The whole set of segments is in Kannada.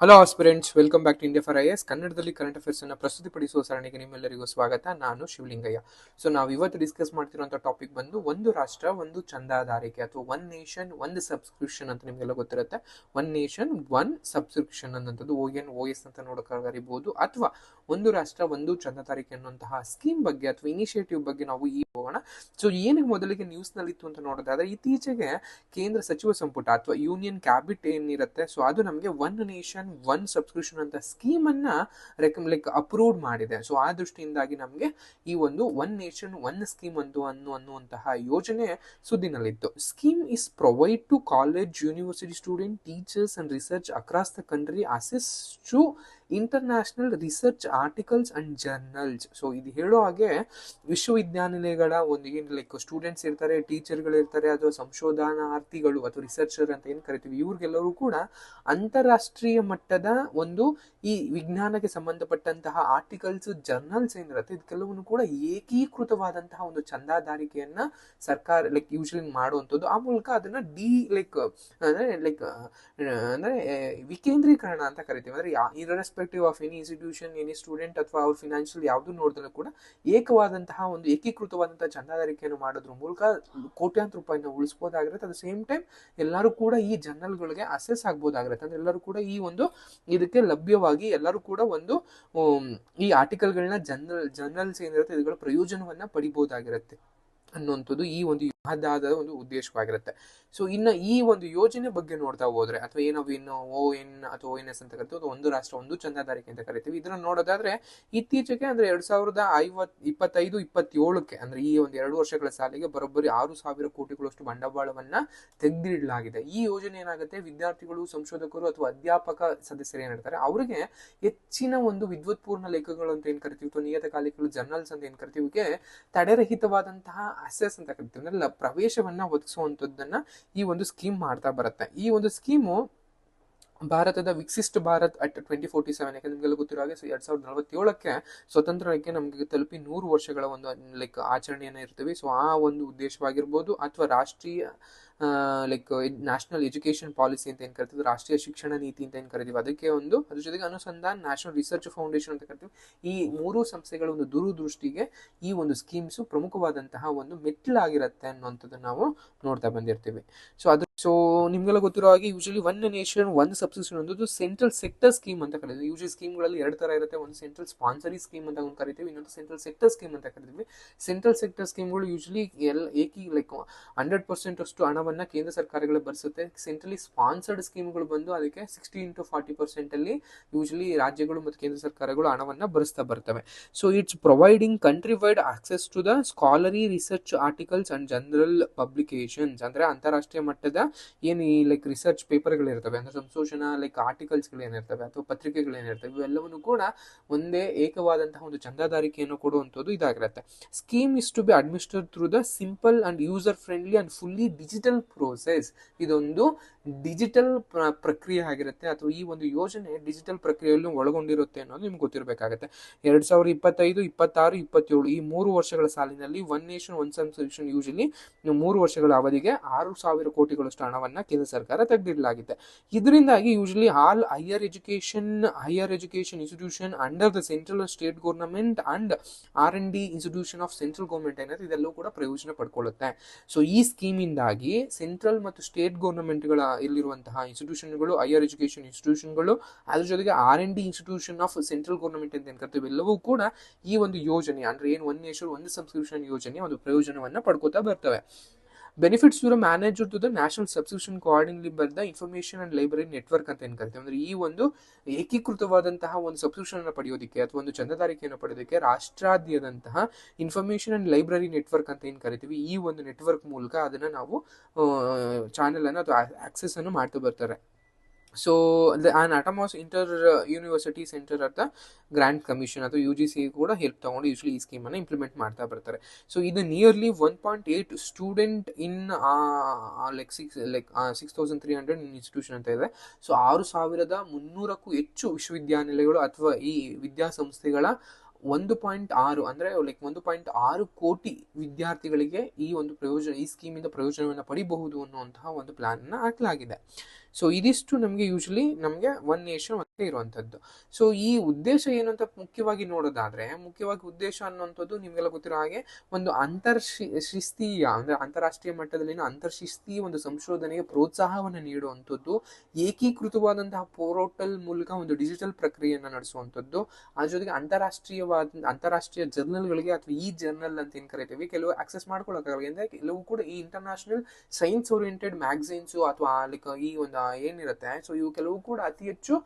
Hello aspirants welcome back to India for I S ಕನ್ನಡದಲ್ಲಿ ಕರೆಂಟ್ ಅಫೇರ್ಸ್ ಅನ್ನು ಪ್ರಸ್ತುತಿಪಡಿಸುವ ಸರಣಿಗೆ ನಿಮ್ಮೆಲ್ಲರಿಗೂ ಸ್ವಾಗತ. ನಾನು ಶಿವಲಿಂಗಯ್ಯ. ಸೊ ನಾವು ಇವತ್ತು ಡಿಸ್ಕಸ್ ಮಾಡ್ತಿರುವಂತ ಟಾಪಿಕ್ ಬಂದು ಒಂದು ರಾಷ್ಟ್ರ, ಒಂದು ಚಂದಾದಾರಿಕೆ ಅಥವಾ ಒನ್ ನೇಷನ್ ಒಂದು ಸಬ್ಸ್ಕ್ರಿಪ್ಷನ್ ಅಂತ ನಿಮಗೆಲ್ಲ ಗೊತ್ತಿರುತ್ತೆ. ಒನ್ ನೇಷನ್ ಒನ್ ಸಬ್ಸ್ಕ್ರಿಪ್ಷನ್ ಅನ್ನೋಂಥದ್ದು ಓ ಎನ್ ಓ ಎಸ್ ಅಂತ ನೋಡೋಕ್ಕಾಗಿರ್ಬೋದು ಅಥವಾ ಒಂದು ರಾಷ್ಟ್ರ, ಒಂದು ಚಂದಾದಾರಿಕೆ ಅನ್ನುವಂತಹ ಸ್ಕೀಮ್ ಬಗ್ಗೆ ಅಥವಾ ಇನಿಷಿಯೇಟಿವ್ ಬಗ್ಗೆ ನಾವು ಈ ಹೋಗೋಣ. ಸೊ ಏನಿಗೆ ಮೊದಲಿಗೆ ನ್ಯೂಸ್ನಲ್ಲಿ ಇತ್ತು ಅಂತ ನೋಡೋದಾದ್ರೆ, ಇತ್ತೀಚೆಗೆ ಕೇಂದ್ರ ಸಚಿವ ಸಂಪುಟ ಅಥವಾ ಯೂನಿಯನ್ ಕ್ಯಾಬಿಟ್ ಏನಿರುತ್ತೆ ಸೊ ಅದು ನಮಗೆ ಒನ್ ನೇಷನ್ ಒನ್ ಸಬ್ಸ್ಕ್ರಿಪ್ಷನ್ ಅಂತ ಸ್ಕೀಮ್ ಅನ್ನ ರೆಕಮ್ ಲೈಕ್ ಅಪ್ರೂವ್ ಮಾಡಿದೆ. ಸೊ ಆ ದೃಷ್ಟಿಯಿಂದಾಗಿ ನಮಗೆ ಈ ಒಂದು ಒನ್ ನೇಷನ್ ಒನ್ ಸ್ಕೀಮ್ ಒಂದು ಅನ್ನು, ಅನ್ನುವಂತಹ ಯೋಜನೆ ಸುದ್ದಿನಲ್ಲಿತ್ತು. Scheme is provide to college university student teachers and research across the country access to international research articles and journals so ಇದು ಹೇಳೋ ಹಾಗೆ ವಿಶ್ವವಿದ್ಯಾನಿಲಯಗಳ ಒಂದು ಏನು ಲೈಕ್ ಸ್ಟೂಡೆಂಟ್ಸ್ ಇರ್ತಾರೆ ಟೀಚರ್ಗಳು ಇರ್ತಾರೆ, ಅಥವಾ ಸಂಶೋಧನಾರ್ಥಿಗಳು ಅಥವಾ ರಿಸರ್ಚರ್ ಅಂತ ಏನು ಕರಿತೀವಿ, ಇವ್ರಿಗೆಲ್ಲರೂ ಕೂಡ ಅಂತಾರಾಷ್ಟ್ರೀಯ ಮಟ್ಟದ ಒಂದು ಈ ವಿಜ್ಞಾನಕ್ಕೆ ಸಂಬಂಧಪಟ್ಟಂತಹ ಆರ್ಟಿಕಲ್ಸ್ ಜರ್ನಲ್ಸ್ ಏನಿರುತ್ತೆ, ಇದಕ್ಕೆಲ್ಲವನ್ನು ಕೂಡ ಏಕೀಕೃತವಾದಂತಹ ಒಂದು ಚಂದಾದಾರಿಕೆಯನ್ನ ಸರ್ಕಾರ ಲೈಕ್ ಯೂಶಲಿ ಮಾಡುವಂಥದ್ದು. ಆ ಮೂಲಕ ಅದನ್ನ ಡಿ ಲೈಕ್ ಅಂದ್ರೆ ಲೈಕ್ ಅಂದ್ರೆ ವಿಕೇಂದ್ರೀಕರಣ ಅಂತ ಕರಿತೀವಿ. ಅಂದ್ರೆ irrespective of any institution any student ಅಥವಾ ಅವ್ರ ಫಿನಾನ್ಷಿಯಲ್ ಯಾವುದು ನೋಡಿದ್ರೂ ಕೂಡ ಏಕವಾದಂತಹ ಒಂದು ಏಕೀಕೃತವಾದಂತಹ ಚಂದಾದಾರಿಕೆಯನ್ನು ಮಾಡೋದ್ರ ಮೂಲಕ ಕೋಟ್ಯಾಂತರ ರೂಪಾಯಿನ ಉಳಿಸ್ಬೋದಾಗಿರುತ್ತೆ. ಅಟ್ ಸೇಮ್ ಟೈಮ್ ಎಲ್ಲರೂ ಕೂಡ ಈ ಜರ್ನಲ್ಗಳಿಗೆ ಅಸೆಸ್ ಆಗ್ಬೋದಾಗಿರುತ್ತೆ. ಅಂದ್ರೆ ಎಲ್ಲರೂ ಕೂಡ ಈ ಒಂದು ಇದಕ್ಕೆ ಲಭ್ಯವಾಗಿ ಎಲ್ಲರೂ ಕೂಡ ಒಂದು ಈ ಆರ್ಟಿಕಲ್ಗಳನ್ನ ಜರ್ನಲ್, ಜರ್ನಲ್ಸ್ ಏನಿರುತ್ತೆ ಇದುಗಳ ಪ್ರಯೋಜನವನ್ನ ಪಡಿಬಹುದಾಗಿರುತ್ತೆ ಅನ್ನುವಂಥದ್ದು ಈ ಒಂದು ಮಹದಾದ ಒಂದು ಉದ್ದೇಶವಾಗಿರುತ್ತೆ. ಸೊ ಇನ್ನು ಈ ಒಂದು ಯೋಜನೆ ಬಗ್ಗೆ ನೋಡ್ತಾ ಹೋದ್ರೆ, ಅಥವಾ ಏನೋ ಇನ್ನು ಓ ಎನ್ ಅಥವಾ ಓ ಎನ್ ಎಸ್ ಅಂತ ಕರಿತೀವಿ ಒಂದು ರಾಷ್ಟ್ರ, ಒಂದು ಚಂದಾದಾರಿಕೆ ಅಂತ ಕರಿತೀವಿ, ಇದನ್ನ ನೋಡೋದಾದ್ರೆ ಇತ್ತೀಚೆಗೆ ಅಂದ್ರೆ ಎರಡ್ ಸಾವಿರದ ಐವತ್, ಇಪ್ಪತ್ತೈದು, ಇಪ್ಪತ್ತೇಳಕ್ಕೆ ಅಂದ್ರೆ ಈ ಒಂದು ಎರಡು ವರ್ಷಗಳ ಸಾಲಿಗೆ ಬರೋಬ್ಬರಿ ಆರು ಸಾವಿರ ಕೋಟಿಗಳಷ್ಟು ಬಂಡವಾಳವನ್ನ ತೆಗೆದಿಡಲಾಗಿದೆ. ಈ ಯೋಜನೆ ಏನಾಗುತ್ತೆ? ವಿದ್ಯಾರ್ಥಿಗಳು, ಸಂಶೋಧಕರು ಅಥವಾ ಅಧ್ಯಾಪಕ ಸದಸ್ಯರು ಏನಿರ್ತಾರೆ ಅವರಿಗೆ ಹೆಚ್ಚಿನ ಒಂದು ವಿದ್ವತ್ಪೂರ್ಣ ಲೇಖಗಳು ಅಂತ ಏನ್ ಕರಿತೀವಿ? ಅಥವಾ ನಿಯತಕಾಲಿಕಗಳು ಜರ್ನಲ್ಸ್ ಅಂತ ಏನ್ ಕರಿತೀವಿ? ತಡೆರಹಿತವಾದಂತಹ ಅಸೆಸ್ ಅಂತ ಕರಿತೀವಿ. ಪ್ರವೇಶವನ್ನ ಒದಗಿಸುವಂಥದ್ದನ್ನು ಈ ಒಂದು ಸ್ಕೀಮ್ ಮಾಡ್ತಾ ಬರುತ್ತೆ. ಈ ಒಂದು ಸ್ಕೀಮು ಭಾರತದ Viksit Bharat at twenty forty seven ಯಾಕಂದ್ರೆ ನಿಮಗೆಲ್ಲ ಗೊತ್ತಿರೋ ಹಾಗೆ ಎರಡ್ ಸಾವಿರದ ನಲವತ್ತೇಳಕ್ಕೆ ಸ್ವತಂತ್ರಕ್ಕೆ ನಮಗೆ ತಲುಪಿ ನೂರು ವರ್ಷಗಳ ಒಂದು ಲೈಕ್ ಆಚರಣೆಯನ್ನು ಇರ್ತೀವಿ ಸೊ ಆ ಒಂದು ಉದ್ದೇಶವಾಗಿರ್ಬೋದು ಅಥವಾ ರಾಷ್ಟ್ರೀಯ ಲೈಕ್ ನ್ಯಾಷನಲ್ ಎಜುಕೇಷನ್ ಪಾಲಿಸಿ ಅಂತ ಏನು ಕರಿತೀವಿ, ರಾಷ್ಟ್ರೀಯ ಶಿಕ್ಷಣ ನೀತಿ ಅಂತ ಏನು ಕರಿತೀವಿ, ಅದಕ್ಕೆ ಒಂದು, ಅದ್ರ ಜೊತೆಗೆ ಅನುಸಂಧಾನ್ ನ್ಯಾಷನಲ್ ರಿಸರ್ಚ್ ಫೌಂಡೇಶನ್ ಅಂತ ಕರಿತೀವಿ. ಈ ಮೂರು ಸಂಸ್ಥೆಗಳ ಒಂದು ದೂರದೃಷ್ಟಿಗೆ ಈ ಒಂದು ಸ್ಕೀಮ್ಸ್ ಪ್ರಮುಖವಾದಂತಹ ಒಂದು ಮೆಟ್ಟಿಲಾಗಿರುತ್ತೆ ಅನ್ನುವಂಥದ್ದು ನಾವು ನೋಡ್ತಾ ಬಂದಿರ್ತೀವಿ. ಸೊ ಅದು ಸೊ ನಿಮ್ಗೆಲ್ಲ ಗೊತ್ತಿರೋ ಹಾಗೆ usually one nation one subscription ಒಂದು ಸೆಂಟ್ರಲ್ ಸೆಕ್ಟರ್ ಸ್ಕೀಮ್ ಅಂತ ಕರೀತೀವಿ. ಯೂಶಲಿ ಸ್ಕೀಮ್ಗಳಲ್ಲಿ ಎರಡು ತರ ಇರುತ್ತೆ. ಒಂದು ಸೆಂಟ್ರಲ್ ಸ್ಪಾನ್ಸರಿ ಸ್ಕೀಮ್ ಅಂತ ಒಂದು ಕರಿತೀವಿ. ಇನ್ನೊಂದು ಸೆಂಟ್ರಲ್ ಸೆಕ್ಟರ್ ಸ್ಕೀಮ್ ಅಂತ ಕರಿತೀವಿ. ಸೆಂಟ್ರಲ್ ಸೆಕ್ಟರ್ ಸ್ಕೀಮ್ಗಳು ಯೂಶಲಿ ಎಲ್, ಏಕಿ ಲೈಕ್ ಹಂಡ್ರೆಡ್ ಪರ್ಸೆಂಟ್ ಅಷ್ಟು ಹಣವನ್ನ ಕೇಂದ್ರ ಸರ್ಕಾರಗಳು ಭರಿಸುತ್ತೆ ಸೆಂಟ್ರಲಿ ಸ್ಪಾನ್ಸರ್ಡ್ ಸ್ಕೀಮ್ಗಳು ಬಂದು ಅದಕ್ಕೆ ಸಿಕ್ಸ್ಟಿ ಇಂಟು ಫಾರ್ಟಿ ಪರ್ಸೆಂಟ್ ಅಲ್ಲಿ ಯೂಶಲಿ ರಾಜ್ಯಗಳು ಮತ್ತು ಕೇಂದ್ರ ಸರ್ಕಾರಗಳು ಹಣವನ್ನ ಭರಿಸ್ತಾ ಬರ್ತವೆ. So it's providing country wide access to the scholarly research articles and general publications ಅಂದ್ರೆ ಅಂತಾರಾಷ್ಟ್ರೀಯ ಮಟ್ಟದ ಏನು ಈ ಲೈಕ್ ರಿಸರ್ಚ್ ಪೇಪರ್ಗಳಿರ್ತವೆ ಅಂದರೆ ಸಂಶೋಧನಾ ಲೈಕ್ ಆರ್ಟಿಕಲ್ಸ್ಗಳು ಏನಿರ್ತವೆ, ಅಥವಾ ಪತ್ರಿಕೆಗಳು ಏನಿರ್ತವೆ, ಇವೆಲ್ಲವನ್ನು ಕೂಡ ಒಂದೇ ಏಕವಾದಂತಹ ಒಂದು ಚಂದಾದಾರಿಕೆಯನ್ನು ಕೊಡುವಂಥದ್ದು ಇದಾಗಿರುತ್ತೆ. Scheme is to be administer through the simple and user friendly and fully digital process ಇದೊಂದು ಡಿಜಿಟಲ್ ಪ್ರಕ್ರಿಯೆ ಆಗಿರುತ್ತೆ, ಅಥವಾ ಈ ಒಂದು ಯೋಜನೆ ಡಿಜಿಟಲ್ ಪ್ರಕ್ರಿಯೆಯಲ್ಲೂ ಒಳಗೊಂಡಿರುತ್ತೆ ಅನ್ನೋದು ನಿಮ್ಗೆ ಗೊತ್ತಿರಬೇಕಾಗುತ್ತೆ. ಎರಡ್ ಸಾವಿರದ ಇಪ್ಪತ್ತೈದು, ಇಪ್ಪತ್ತಾರು, ಇಪ್ಪತ್ತೇಳು, ಈ ಮೂರು ವರ್ಷಗಳ ಸಾಲಿನಲ್ಲಿ one nation one subscription usually ಮೂರು ವರ್ಷಗಳ ಅವಧಿಗೆ ಆರು ಸಾವಿರ ಕೋಟಿಗಳಷ್ಟು ಹಣವನ್ನ ಕೇಂದ್ರ ಸರ್ಕಾರ ತೆಗೆದಿಡಲಾಗಿದೆ. ಇದರಿಂದಾಗಿ usually all higher education higher education institution under the central state government and R and D institution of central government ಏನಾದ್ರೆ ಇದೆಲ್ಲವೂ ಕೂಡ ಪ್ರಯೋಜನ ಪಡ್ಕೊಳ್ಳುತ್ತೆ. ಸೊ ಈ ಸ್ಕೀಮಿಂದಾಗಿ ಸೆಂಟ್ರಲ್ ಮತ್ತು ಸ್ಟೇಟ್ ಗೌರ್ನಮೆಂಟ್ಗಳ ಇಲ್ಲಿರುವಂತಹ ಇನ್ಸ್ಟಿಟ್ಯೂಷನ್ಗಳು ಹೈಯರ್ ಎಜುಕೇಷನ್ ಇನ್ಸ್ಟಿಟ್ಯೂಷನ್ಗಳು ಅದ್ರ ಜೊತೆಗೆ R and D institution of central government ಅಂತ ಏನ್ ಕರ್ತೀವಿ ಎಲ್ಲವೂ ಕೂಡ ಈ ಒಂದು ಯೋಜನೆ, ಅಂದ್ರೆ ಏನು ಒನ್ ನೇಷನ್ ಒಂದು ಸಬ್ಸ್ಕ್ರಿಪ್ಷನ್ ಯೋಜನೆ ಒಂದು ಪ್ರಯೋಜನವನ್ನು ಪಡ್ಕೋತಾ ಬರ್ತವೆ. ಬೆನಿಫಿಟ್ಸ್ ಇರೋ manager to the national subscription coordinately ಬರೆದ ಇನ್ಫಾರ್ಮೇಶನ್ ಅಂಡ್ ಲೈಬ್ರರಿ ನೆಟ್ವರ್ಕ್ ಅಂತ ಏನು ಕರಿತೀವಿ ಅಂದರೆ ಈ ಒಂದು ಏಕೀಕೃತವಾದಂತಹ ಒಂದು ಸಬ್ಸ್ಕ್ರಿಪ್ಷನ್ ಅನ್ನು ಪಡೆಯೋದಕ್ಕೆ ಅಥವಾ ಒಂದು ಚಂದದಾರಿಕೆಯನ್ನು ಪಡೆಯೋದಕ್ಕೆ ರಾಷ್ಟ್ರಾದ್ಯದಂತಹ ಇನ್ಫಾರ್ಮೇಶನ್ ಅಂಡ್ ಲೈಬ್ರರಿ ನೆಟ್ವರ್ಕ್ ಅಂತ ಏನು ಕರಿತೀವಿ? ಈ ಒಂದು ನೆಟ್ವರ್ಕ್ ಮೂಲಕ ಅದನ್ನು ನಾವು ಚಾನೆಲನ್ನು ಅಥವಾ ಆಕ್ಸೆಸ್ ಅನ್ನು ಮಾಡ್ತಾ ಬರ್ತಾರೆ. So an autonomous inter university centre at the grand commission ಅಥವಾ ಯು ಜಿ ಸಿ ಕೂಡ ಹೆಲ್ಪ್ ತಗೊಂಡು ಯೂಶ್ವಲಿ ಈ ಸ್ಕೀಮನ್ನು ಇಂಪ್ಲಿಮೆಂಟ್ ಮಾಡ್ತಾ ಬರ್ತಾರೆ. ಸೊ ಇದು nearly one point eight student in like six like six thousand three hundred institution ಅಂತ ಇದೆ. ಸೊ ಆರು ಸಾವಿರದ ಮುನ್ನೂರಕ್ಕೂ ಹೆಚ್ಚು ವಿಶ್ವವಿದ್ಯಾನಿಲಯಗಳು ಅಥವಾ ಈ ವಿದ್ಯಾಸಂಸ್ಥೆಗಳ ಒಂದು ಪಾಯಿಂಟ್ ಆರು ಅಂದ್ರೆ ಲೈಕ್ ಒಂದು ಪಾಯಿಂಟ್ ಆರು ಕೋಟಿ ವಿದ್ಯಾರ್ಥಿಗಳಿಗೆ ಈ ಒಂದು ಪ್ರಯೋಜನ, ಈ ಸ್ಕೀಮಿಂದ ಪ್ರಯೋಜನವನ್ನು ಪಡಿಬಹುದು ಅನ್ನುವಂತಹ ಒಂದು ಪ್ಲಾನ್ ಅನ್ನ ಹಾಕಲಾಗಿದೆ. ಸೊ ಇದಿಷ್ಟು ನಮಗೆ ಯೂಶಲಿ ನಮಗೆ ಒನ್ ನೇಷನ್ ಮತ್ತೆ ಇರುವಂತದ್ದು ಸೊ ಈ ಉದ್ದೇಶ ಏನು ಅಂತ ಮುಖ್ಯವಾಗಿ ನೋಡೋದಾದ್ರೆ, ಮುಖ್ಯವಾಗಿ ಉದ್ದೇಶ ಅನ್ನುವಂಥದ್ದು ನಿಮಗೆಲ್ಲ ಗೊತ್ತಿರೋ ಹಾಗೆ ಒಂದು ಅಂತರ್ ಶಿಸ್ತೀಯ ಅಂದ್ರೆ ಅಂತಾರಾಷ್ಟ್ರೀಯ ಮಟ್ಟದಲ್ಲಿನ ಅಂತರ್ಶಿಸ್ತೀಯ ಒಂದು ಸಂಶೋಧನೆಗೆ ಪ್ರೋತ್ಸಾಹವನ್ನು ನೀಡುವಂಥದ್ದು, ಏಕೀಕೃತವಾದಂತಹ ಪೋರ್ಟಲ್ ಮೂಲಕ ಒಂದು ಡಿಜಿಟಲ್ ಪ್ರಕ್ರಿಯೆಯನ್ನು ನಡೆಸುವಂಥದ್ದು, ಆ ಜೊತೆಗೆ ಅಂತಾರಾಷ್ಟ್ರೀಯವಾದ ಅಂತಾರಾಷ್ಟ್ರೀಯ ಜರ್ನಲ್ಗಳಿಗೆ ಅಥವಾ ಈ ಜರ್ನಲ್ ಅಂತ ಏನು ಕರಿತೀವಿ, ಕೆಲವು ಆಕ್ಸೆಸ್ ಮಾಡ್ಕೊಳ್ಳೋಕ್ಕಾಗಲ್ಲ ಅಂದರೆ ಕೆಲವು ಕೂಡ ಈ ಇಂಟರ್ನ್ಯಾಷನಲ್ ಸೈನ್ಸ್ ಓರಿಯೆಂಟೆಡ್ ಮ್ಯಾಗಝೈನ್ಸ್ ಅಥವಾ ಲೈಕ್ ಈ ಒಂದು ಏನಿರುತ್ತೆ ಸೊ ಇವು ಕೆಲವು ಕೂಡ ಅತಿ ಹೆಚ್ಚು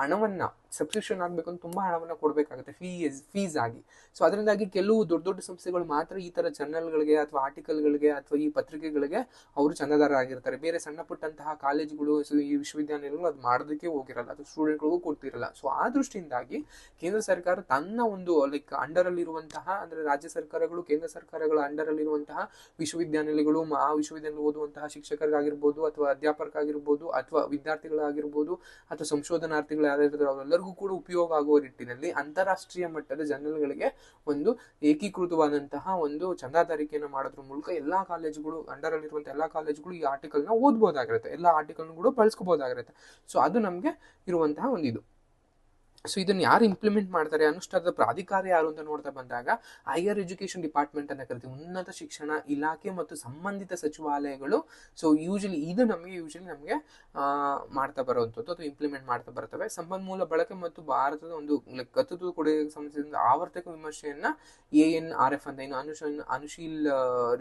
ಹಣವನ್ನು ಸಬ್ಸ್ಕ್ರಿಪ್ಷನ್ ಆಗಬೇಕು ಅಂತ ತುಂಬಾ ಹಣವನ್ನ ಕೊಡಬೇಕಾಗುತ್ತೆ ಫೀಸ್ ಫೀಸ್ ಆಗಿ. ಸೊ ಅದರಿಂದಾಗಿ ಕೆಲವು ದೊಡ್ಡ ದೊಡ್ಡ ಸಂಸ್ಥೆಗಳು ಮಾತ್ರ ಈ ಥರ ಜರ್ನಲ್ಗಳಿಗೆ ಅಥವಾ ಆರ್ಟಿಕಲ್ಗಳಿಗೆ ಅಥವಾ ಈ ಪತ್ರಿಕೆಗಳಿಗೆ ಅವರು ಚಂದಾದಾರರಾಗಿರ್ತಾರೆ. ಬೇರೆ ಸಣ್ಣ ಪುಟ್ಟಂತಹ ಕಾಲೇಜುಗಳು ಈ ವಿಶ್ವವಿದ್ಯಾನಿಲಯಗಳು ಅದು ಮಾಡೋದಕ್ಕೆ ಹೋಗಿರಲ್ಲ, ಅದು ಸ್ಟೂಡೆಂಟ್ಗಳಿಗೂ ಕೊಡ್ತಿರಲ್ಲ. ಸೊ ಆ ದೃಷ್ಟಿಯಿಂದಾಗಿ ಕೇಂದ್ರ ಸರ್ಕಾರ ತನ್ನ ಒಂದು ಲೈಕ್ ಅಂಡರ್ ಅಲ್ಲಿರುವಂತಹ ಅಂದ್ರೆ ರಾಜ್ಯ ಸರ್ಕಾರಗಳು, ಕೇಂದ್ರ ಸರ್ಕಾರಗಳ ಅಂಡರ್ ಅಲ್ಲಿರುವಂತಹ ವಿಶ್ವವಿದ್ಯಾನಿಲಯಗಳು ಆ ವಿಶ್ವವಿದ್ಯಾನಿಲಯ ಓದುವಂತಹ ಶಿಕ್ಷಕರಿಗಾಗಿರ್ಬೋದು ಅಥವಾ ಅಧ್ಯಾಪಕರಾಗಿರ್ಬೋದು ಅಥವಾ ವಿದ್ಯಾರ್ಥಿಗಳಾಗಿರ್ಬೋದು ಅಥವಾ ಸಂಶೋಧನಾರ್ಥಿಗಳು ಅವರೆಲ್ಲರಿಗೂ ಕೂಡ ಉಪಯೋಗ ಆಗುವ ನಿಟ್ಟಿನಲ್ಲಿ ಅಂತಾರಾಷ್ಟ್ರೀಯ ಮಟ್ಟದ ಜರ್ನಲ್ಗಳಿಗೆ ಒಂದು ಏಕೀಕೃತವಾದಂತಹ ಒಂದು ಚಂದಾದಾರಿಕೆಯನ್ನು ಮಾಡೋದ್ರ ಮೂಲಕ ಎಲ್ಲಾ ಕಾಲೇಜುಗಳು ಅಂಡರ್ ಅಲ್ಲಿರುವಂತಹ ಎಲ್ಲಾ ಕಾಲೇಜುಗಳು ಈ ಆರ್ಟಿಕಲ್ನ ಓದ್ಬೋದಾಗಿರುತ್ತೆ. ಎಲ್ಲ ಆರ್ಟಿಕಲ್ನ ಕೂಡ ಬಳಸ್ಕೋಬಹುದಾಗಿರುತ್ತೆ ಸೊ ಅದು ನಮಗೆ ಇರುವಂತಹ ಒಂದು ಇದು. ಸೊ ಇದನ್ನು ಯಾರು ಇಂಪ್ಲಿಮೆಂಟ್ ಮಾಡ್ತಾರೆ ಅನುಷ್ಠಾನದ ಪ್ರಾಧಿಕಾರ ಯಾರು ಅಂತ ನೋಡ್ತಾ ಬಂದಾಗ ಹೈಯರ್ ಎಜುಕೇಶನ್ ಡಿಪಾರ್ಟ್ಮೆಂಟ್ ಅಂತ ಕರಿತೀವಿ. ಉನ್ನತ ಶಿಕ್ಷಣ ಇಲಾಖೆ ಮತ್ತು ಸಂಬಂಧಿತ ಸಚಿವಾಲಯಗಳು. ಸೊ ಯೂಶಲಿ ಇದು ನಮಗೆ ಯೂಶಲಿ ನಮಗೆ ಮಾಡ್ತಾ ಬರುವಂಥದ್ದು ಅಥವಾ ಇಂಪ್ಲಿಮೆಂಟ್ ಮಾಡ್ತಾ ಬರ್ತವೆ. ಸಂಪನ್ಮೂಲ ಬಳಕೆ ಮತ್ತು ಭಾರತದ ಒಂದು, like ಕೊಡುಗೆ ಸಂಬಂಧಿಸಿದ ಆವರ್ತಕ ವಿಮರ್ಶೆಯನ್ನ ಎ ಎನ್ ಆರ್ ಎಫ್ ಅಂತ ಏನು ಅನುಶೀಲ್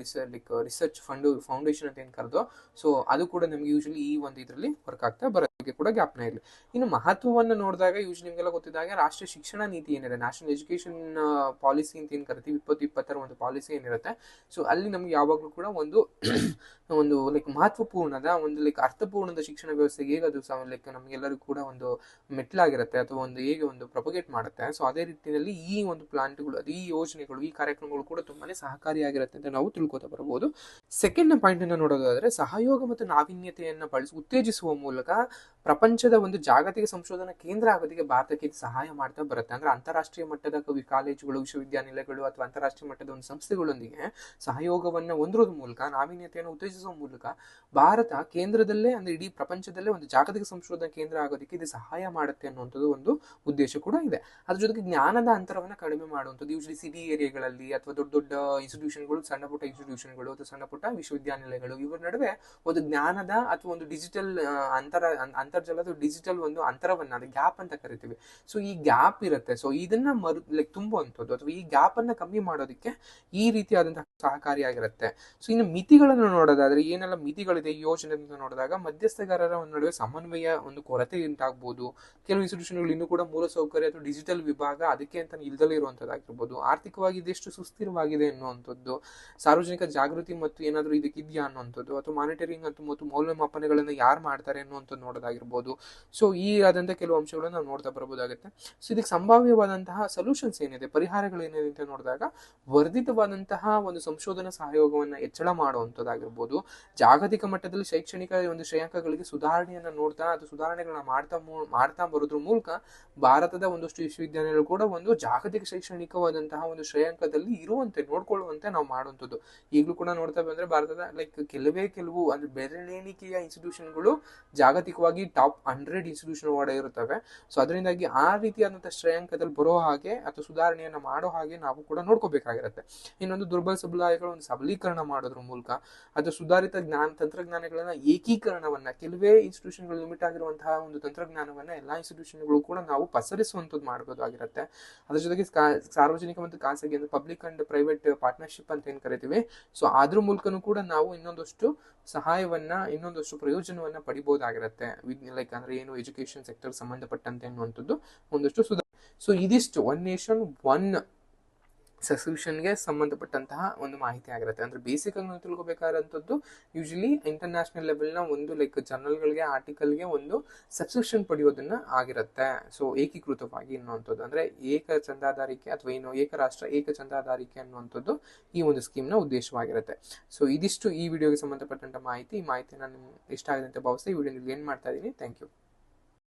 research like research fund foundation ಅಂತ ಏನು ಕರೆದು ಸೊ ಅದು ಕೂಡ ನಮಗೆ ಯೂಶಲಿ ಈ ಒಂದು ಇದರಲ್ಲಿ ವರ್ಕ್ ಆಗ್ತಾ ಬರೋದಕ್ಕೆ ಕೂಡ ಜ್ಞಾಪನ ಇರಲಿ. ಇನ್ನು ಮಹತ್ವವನ್ನು ನೋಡಿದಾಗ ಯೂಸ್ ನಿಮಗೆಲ್ಲ ಗೊತ್ತಿದ್ದಾಗ ರಾಷ್ಟ್ರೀಯ ಶಿಕ್ಷಣ ನೀತಿ ಏನಿದೆ? ನ್ಯಾಷನಲ್ ಎಜುಕೇಶನ್ ಪಾಲಿಸಿ ಅಂತ ಏನು ಕರಿತೀವಿ? ಇಪ್ಪತ್ತು ಇಪ್ಪತ್ತರ ಒಂದು ಪಾಲಿಸಿ ಏನಿರುತ್ತೆ? ಸೊ ಅಲ್ಲಿ ನಮ್ಗೆ ಯಾವಾಗಲೂ ಕೂಡ ಒಂದು ಒಂದು ಲೈಕ್ ಮಹತ್ವಪೂರ್ಣದ, ಒಂದು ಲೈಕ್ ಅರ್ಥಪೂರ್ಣದ ಶಿಕ್ಷಣ ವ್ಯವಸ್ಥೆಗೆ ಹೇಗೆ ಅದು ಲೈಕ್ ನಮಗೆಲ್ಲರಿಗೂ ಕೂಡ ಒಂದು ಮೆಟ್ಲಾಗಿರುತ್ತೆ ಅಥವಾ ಒಂದು ಹೇಗೆ ಒಂದು ಪ್ರೊಪಗೇಟ್ ಮಾಡುತ್ತೆ. ಸೊ ಅದೇ ರೀತಿಯಲ್ಲಿ ಈ ಒಂದು ಪ್ಲಾಂಟ್ಗಳು ಅದು ಈ ಯೋಜನೆಗಳು, ಈ ಕಾರ್ಯಕ್ರಮಗಳು ಕೂಡ ತುಂಬಾನೇ ಸಹಕಾರಿಯಾಗಿರುತ್ತೆ ಅಂತ ನಾವು ತಿಳ್ಕೊತಾ ಬರಬಹುದು. ಸೆಕೆಂಡ್ ಪಾಯಿಂಟ್ ಅನ್ನು ನೋಡೋದಾದ್ರೆ ಸಹಯೋಗ ಮತ್ತು ನಾವೀನ್ಯತೆಯನ್ನು ಬಳಸಿ, ಉತ್ತೇಜಿಸುವ ಮೂಲಕ ಪ್ರಪಂಚದ ಒಂದು ಜಾಗತಿಕ ಸಂಶೋಧನಾ ಕೇಂದ್ರ ಆಗೋದಕ್ಕೆ ಭಾರತಕ್ಕೆ ಇದು ಸಹಾಯ ಮಾಡ್ತಾ ಬರುತ್ತೆ. ಅಂದ್ರೆ ಅಂತಾರಾಷ್ಟ್ರೀಯ ಮಟ್ಟದ ಕವಿ ಕಾಲೇಜುಗಳು, ವಿಶ್ವವಿದ್ಯಾನಿಲಯಗಳು ಅಥವಾ ಅಂತಾರಾಷ್ಟ್ರೀಯ ಮಟ್ಟದ ಒಂದು ಸಂಸ್ಥೆಗಳೊಂದಿಗೆ ಸಹಯೋಗವನ್ನು ಹೊಂದೋದ್ರ ಮೂಲಕ, ನಾವೀನ್ಯತೆಯನ್ನು ಉತ್ತೇಜಿಸುವ ಮೂಲಕ ಭಾರತ ಕೇಂದ್ರದಲ್ಲೇ ಅಂದ್ರೆ ಇಡೀ ಪ್ರಪಂಚದಲ್ಲೇ ಒಂದು ಜಾಗತಿಕ ಸಂಶೋಧನಾ ಕೇಂದ್ರ ಆಗೋದಕ್ಕೆ ಇದು ಸಹಾಯ ಮಾಡುತ್ತೆ ಅನ್ನುವಂಥದ್ದು ಒಂದು ಉದ್ದೇಶ ಕೂಡ ಇದೆ. ಅದ್ರ ಜೊತೆಗೆ ಜ್ಞಾನದ ಅಂತರವನ್ನು ಕಡಿಮೆ ಮಾಡುವಂಥದ್ದು ಯೂಶಲಿ ಸಿಟಿ ಏರಿಯಾಗಳಲ್ಲಿ ಅಥವಾ ದೊಡ್ಡ ದೊಡ್ಡ ಇನ್ಸ್ಟಿಟ್ಯೂಷನ್ಗಳು ಸಣ್ಣ ಪುಟ್ಟ ಇನ್ಸ್ಟಿಟ್ಯೂಷನ್ಗಳು ಅಥವಾ ಸಣ್ಣ ಪುಟ್ಟ ವಿಶ್ವವಿದ್ಯಾನಿಲಯಗಳು, ಇವರ ನಡುವೆ ಒಂದು ಜ್ಞಾನದ ಅಥವಾ ಒಂದು ಡಿಜಿಟಲ್ ಅಂತರ ಅಂತರ್ಜಾಲದ ಡಿಜಿಟಲ್ ಒಂದು ಅಂತರವನ್ನ, ಅದು ಗ್ಯಾಪ್ ಅಂತ ಕರಿತೀವಿ. ಸೊ ಈ ಗ್ಯಾಪ್ ಇರುತ್ತೆ. ಸೊ ಇದನ್ನ ಮರು ಲೈಕ್ ತುಂಬುವಂಥದ್ದು ಅಥವಾ ಈ ಗ್ಯಾಪ್ ಅನ್ನ ಕಮ್ಮಿ ಮಾಡೋದಕ್ಕೆ ಈ ರೀತಿಯಾದಂತಹ ಸಹಕಾರಿಯಾಗಿರುತ್ತೆ ಸೊ ಇನ್ನು ಮಿತಿಗಳನ್ನು ನೋಡೋದಾದ್ರೆ, ಏನೆಲ್ಲ ಮಿತಿಗಳಿದೆ ಯೋಜನೆ ಅಂತ ನೋಡಿದಾಗ ಮಧ್ಯಸ್ಥಗಾರರ ಒಂದು ನಡುವೆ ಸಮನ್ವಯ, ಒಂದು ಕೊರತೆ ಉಂಟಾಗ್ಬೋದು. ಕೆಲವು ಇನ್ಸ್ಟಿಟ್ಯೂಷನ್ಗಳು ಇನ್ನೂ ಕೂಡ ಮೂಲಸೌಕರ್ಯ ಅಥವಾ ಡಿಜಿಟಲ್ ವಿಭಾಗ ಅದಕ್ಕೆ ಅಂತ ಇಲ್ದಲೇ ಇರುವಂತದ್ದಾಗಿರ್ಬೋದು ಆರ್ಥಿಕವಾಗಿ ಇದೆಷ್ಟು ಸುಸ್ಥಿರವಾಗಿದೆ ಅನ್ನುವಂಥದ್ದು ಸಾರ್ವಜನಿಕ ಜಾಗೃತಿ ಮತ್ತು ಏನಾದರೂ ಇದಕ್ಕಿದೆಯಾ ಅನ್ನುವಂಥದ್ದು. ಅಥವಾ ಮಾನಿಟರಿಂಗ್ ಅಥವಾ ಮತ್ತು ಮೌಲ್ಯಮಾಪನಗಳನ್ನು ಯಾರು ಮಾಡ್ತಾರೆ ಅನ್ನುವಂಥದ್ದು ನೋಡೋದಾಗಿರ್ಬೋದು. ಸೊ ಈ ಆದಂಥ ಕೆಲವು ಅಂಶಗಳನ್ನು ನಾವು ನೋಡ್ತಾ ಬರಬಹುದಾಗುತ್ತೆ. ಸೊ ಇದಕ್ಕೆ ಸಂಭಾವ್ಯವಾದಂತಹ ಸೊಲ್ಯೂಷನ್ಸ್ ಏನಿದೆ, ಪರಿಹಾರಗಳು ಏನಿದೆ ಅಂತ ನೋಡಿದಾಗ, ವರ್ಧಿತವಾದಂತಹ ಒಂದು ಸಂಶೋಧನಾ ಸಹಯೋಗವನ್ನು ಹೆಚ್ಚಳ ಮಾಡುವಂಥದ್ದಾಗಿರ್ಬೋದು. ಜಾಗತಿಕ ಮಟ್ಟದಲ್ಲಿ ಶೈಕ್ಷಣಿಕ ಒಂದು ಶ್ರೇಯಾಂಕಗಳಿಗೆ ಸುಧಾರಣೆಯನ್ನು ನೋಡ್ತಾ, ಅದು ಸುಧಾರಣೆಗಳನ್ನ ಮಾಡ್ತಾ ಮಾಡ್ತಾ ಬರೋದ್ರ ಮೂಲಕ ಭಾರತದ ಒಂದಷ್ಟು ವಿಶ್ವವಿದ್ಯಾಲಯಗಳು ಕೂಡ ಒಂದು ಜಾಗತಿಕ ಶೈಕ್ಷಣಿಕವಾದಂತಹ ಒಂದು ಶ್ರೇಯಾಂಕದಲ್ಲಿ ಇರುವಂತೆ, ನೋಡ್ಕೊಳ್ಳುವಂತೆ ನಾವು ಮಾಡುವಂಥದ್ದು. ಈಗಲೂ ಕೂಡ ನೋಡ್ತಾ ಬಂದ್ರೆ ಭಾರತದ ಲೈಕ್ ಕೆಲವೇ ಕೆಲವು ಅಂದ್ರೆ ಬೆರಳೆಣಿಕೆಯ ಇನ್ಸ್ಟಿಟ್ಯೂಷನ್ಗಳು ಜಾಗತಿಕವಾಗಿ ಟಾಪ್ ಹಂಡ್ರೆಡ್ ಇನ್ಸ್ಟಿಟ್ಯೂಷನ್ ಒಳಗಡೆ ಇರುತ್ತವೆ. ಸೊ ಅದರಿಂದಾಗಿ ಆ ರೀತಿಯಾದಂತಹ ಶ್ರೇಯಾಂಕದಲ್ಲಿ ಬರೋ ಹಾಗೆ ಅಥವಾ ಸುಧಾರಣೆಯನ್ನ ಮಾಡೋ ಹಾಗೆ ನಾವು ಕೂಡ ನೋಡ್ಕೋಬೇಕಾಗಿರುತ್ತೆ. ಇನ್ನೊಂದು ದುರ್ಬಲ ಸಮುದಾಯಗಳ ಒಂದು ಸಬಲೀಕರಣ ಮಾಡೋದ್ರ ಮೂಲಕ ಅಥವಾ ಸುಧಾರಿತ ಜ್ಞಾನ ತಂತ್ರಜ್ಞಾನಗಳನ್ನ ಏಕೀಕರಣವನ್ನ ಕೆಲವೇ ಇನ್ಸ್ಟಿಟ್ಯೂಷನ್ಗಳು ಲಿಮಿಟ್ ಆಗಿರುವಂತಹ ಒಂದು ತಂತ್ರಜ್ಞಾನವನ್ನ ಎಲ್ಲಾ ಇನ್ಸ್ಟಿಟ್ಯೂಷನ್ಗಳು ಕೂಡ ನಾವು ಪಸರಿಸುವಂಥದ್ದು ಮಾಡಬಹುದಾಗಿರುತ್ತೆ ಅದ್ರ ಜೊತೆಗೆ ಸಾರ್ವಜನಿಕ ಮತ್ತು ಖಾಸಗಿ ಅಂದ್ರೆ ಪಬ್ಲಿಕ್ ಅಂಡ್ ಪ್ರೈವೇಟ್ ಪಾರ್ಟ್ನರ್ಶಿಪ್ ಅಂತ ಏನ್ ಕರಿತೀವಿ. ಸೊ ಅದ್ರ ಮೂಲಕನೂ ಕೂಡ ನಾವು ಇನ್ನೊಂದಷ್ಟು ಸಹಾಯವನ್ನ, ಇನ್ನೊಂದಷ್ಟು ಪ್ರಯೋಜನವನ್ನ ಪಡಿಬಹುದಾಗಿರುತ್ತೆ ಲೈಕ್ ಅಂದ್ರೆ ಏನು ಎಜುಕೇಶನ್ ಸೆಕ್ಟರ್ ಸಂಬಂಧಪಟ್ಟಂತೆ ಅನ್ನುವಂಥದ್ದು ಒಂದಷ್ಟು ಸುಧಾರ ಸೊ ಇದಿಷ್ಟು. ಒನ್ ನೇಷನ್ ಒನ್ ಸಬ್ಸ್ಕ್ರಿಪ್ಷನ್ಗೆ ಸಂಬಂಧಪಟ್ಟಂತಹ ಒಂದು ಮಾಹಿತಿ ಆಗಿರುತ್ತೆ. ಅಂದ್ರೆ ಆಗಿ ನಾವು ತಿಳ್ಕೊಬೇಕಾದಂಥದ್ದು ಯೂಶಲಿ ಇಂಟರ್ನ್ಯಾಷನಲ್ ಲೆವೆಲ್ನ ಒಂದು ಲೈಕ್ ಜರ್ನಲ್ಗಳಿಗೆ ಆರ್ಟಿಕಲ್ಗೆ ಒಂದು ಸಬ್ಸ್ಕ್ರಿಪ್ಷನ್ ಪಡೆಯೋದನ್ನ ಆಗಿರುತ್ತೆ. ಸೊ ಏಕೀಕೃತವಾಗಿ ಅನ್ನುವಂಥದ್ದು ಅಂದ್ರೆ ಏಕ ಚಂದಾದಾರಿಕೆ ಅಥವಾ ಏನು, ಏಕ ರಾಷ್ಟ್ರ, ಏಕ ಚಂದಾದಾರಿಕೆ ಅನ್ನುವಂಥದ್ದು ಈ ಒಂದು ಸ್ಕೀಮ್ನ ಉದ್ದೇಶವಾಗಿರುತ್ತೆ. ಸೊ ಇದಿಷ್ಟು ಈ ವಿಡಿಯೋಗೆ ಸಂಬಂಧಪಟ್ಟಂತ ಮಾಹಿತಿ. ಈ ಮಾಹಿತಿ ನಾನು ಇಷ್ಟ ಆಗಿದೆ ಅಂತ ಭಾವಿಸ್ತಾ ಈ ವಿಡಿಯೋ ಏನು ಮಾಡ್ತಾ ಇದ್ದೀನಿ. Thank you